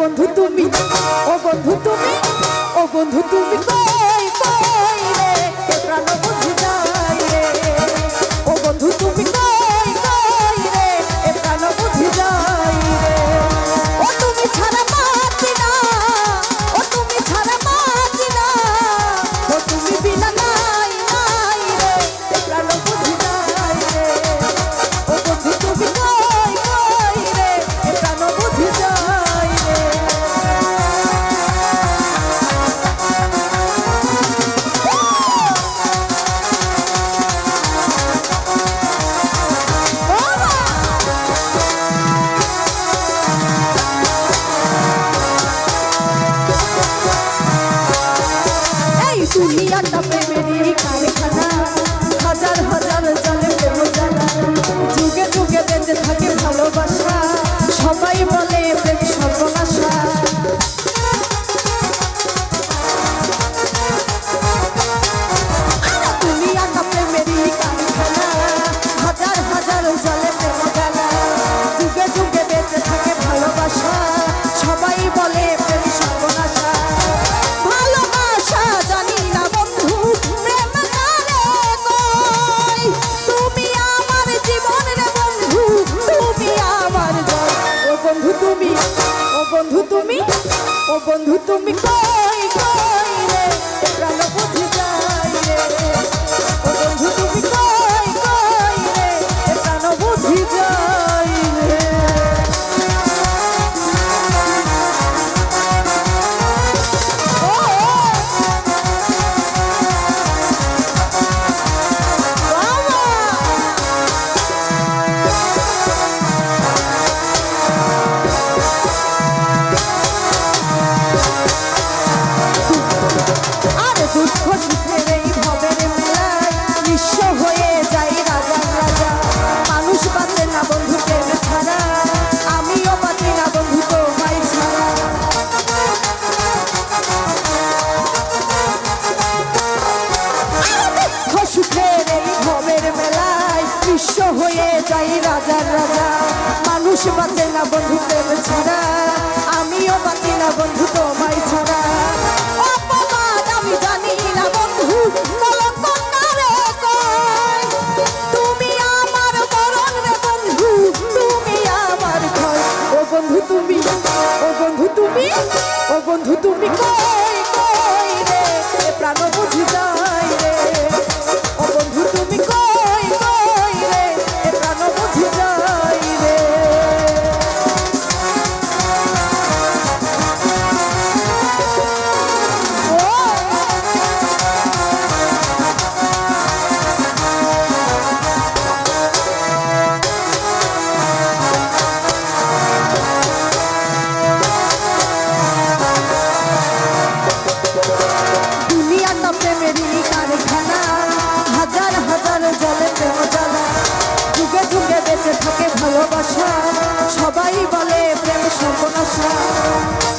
বন্ধু তুমি ও বন্ধু তুমি ও বন্ধু তুমি। কারখানা। হাজার হাজার সবাই বলে তুমি? ও বন্ধু তুমি? ও বন্ধু তুমি কই কই? রাজার রাজা, মানুষ বাঁচে না বন্ধু ছাড়া, আমিও বাঁচি না বন্ধু তোমায় ছাড়া। আমি জানি না বন্ধু তুমি বন্ধু, তুমি আমার ঘর। ও বন্ধু তুমি, ও বন্ধু তুমি, ও বন্ধু তুমি ভালোবাসা সবাই বলে প্রেম সর্বনাশা।